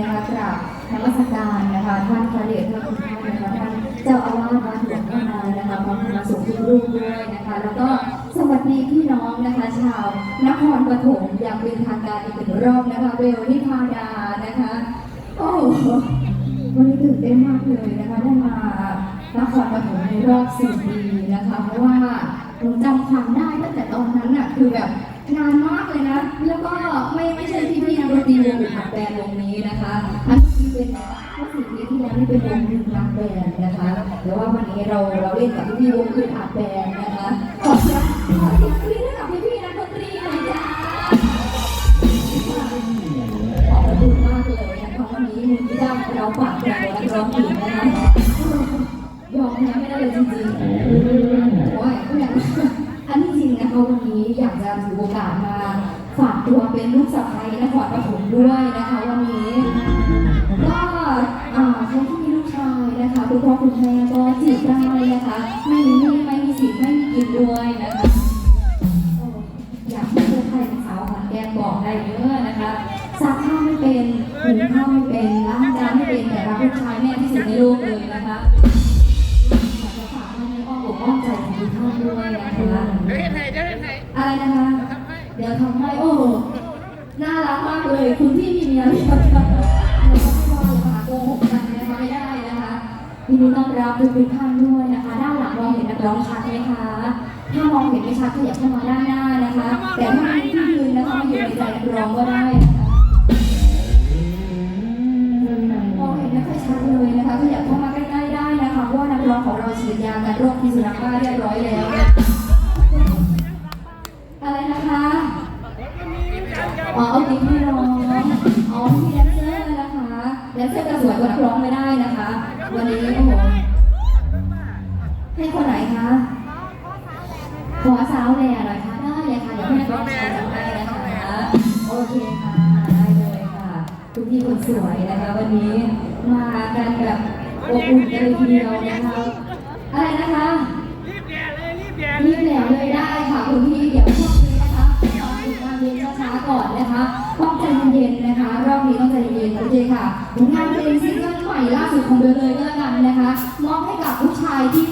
นะคะกราบนมัสการนะคะท่านพระเดชพระคุณท่านนะคะท่านเจ้าอาวาสวัดหลวงพ่อนายนะคะพร้อมคณะสงฆ์ทุกรูปด้วยนะคะ แล้วก็สวัสดีพี่น้องนะคะ ชาวนครปฐมอย่างเป็นทางการอีกหนึ่งรอบนะคะเบลนิพาดานะคะโอ้วันนี้ตื่นเต้นมากเลยนะคะได้มานครปฐมในรอบสี่ปีนะคะ เพราะว่าหนูจำความได้ตั้งแต่ตอนนั้นน่ะคือแบบ นานมากเลยนะ แล้วก็ไม่ไม่ใช่ที่พี่นักดนตรีวงหรือขับแบนด์วงนี้นะคะ อันนี้เป็นเมื่อสี่ปีที่แล้วนี่เป็นวงหนึ่งรักแบนด์นะคะแต่ว่าวันนี้เราเราเล่นกับพี่ๆวงอื่นอัดแบนด์นะคะขอเสียงขอเสียงกรี๊ดให้กับพี่ๆนักดนตรีหน่อยจ้าขอบคุณมากเลยนะคะวันนี้มุนที่ได้เราปากแดงและร้องผิดนะคะยอมแพ้ไม่ได้เลยจริงๆ วันนี้อยากจะถือโอกาสมาฝากตัวเป็นลูกสะใภ้นครปฐมด้วยนะคะวันนี้ก็อ่าที่มีลูกชายนะคะคุณพ่อคุณแม่ก็จีบได้นะคะ ไม่มีหนี้ไม่มีสิทธิ์ไม่มีกินด้วยนะคะอยากให้เพื่อนใครเป็นสาวขอนแก่นบอกได้เยอะนะคะซักผ้าไม่เป็นหุงข้าวไม่เป็นล้างจานไม่เป็นแต่รักลูกชายแม่ที่สุดในโลกเลยนะคะอยากจะฝากไว้ในอ้อมอกอ้อมใจของทุกท่านด้วยนะคะ เดี๋ยวเห็นไห้เดี๋ยวเห็นไห้อะไรนะคะ ทำให้เดี๋ยวทำให้โอ้โหน่ารักมากเลย คุณพี่มีเมียหรือยังคะเราก็ไม่ว่าเลยค่ะโกหกกันนะคะไม่ได้นะคะยินดีต้อนรับทุกๆท่านด้วยนะคะ ด้านหลังมองเห็นนักร้องชัดไหมคะ ถ้ามองเห็นไม่ชัดขยับเข้ามาด้านหน้านะคะ แต่ถ้าไม่ที่ยืนนะคะมาอยู่ในใจนักร้องก็ได้ อ๋อเอาติ๊กให้ร้องอ๋อพี่แดนเซอร์นะคะแดนเซอร์จะสวยกว่านักร้องไม่ได้นะคะ วันนี้โอ้โหให้คนไหนคะขอสาวแหล่หน่อยค่ะได้เลยค่ะเดี๋ยวให้ร้องชายทำให้นะคะโอเคค่ะได้เลยค่ะทุกที่คนสวยนะคะวันนี้มากันแบบอบอุ่นกันเลยทีเดียวนะคะอะไรนะคะรีบแย่เลยรีบแย่เลย ค่ะผลงานเพลงซิงเกิลใหม่ล่าสุดของเบลเลยก็แล้วกันนะคะมอบให้กับผู้ชายที่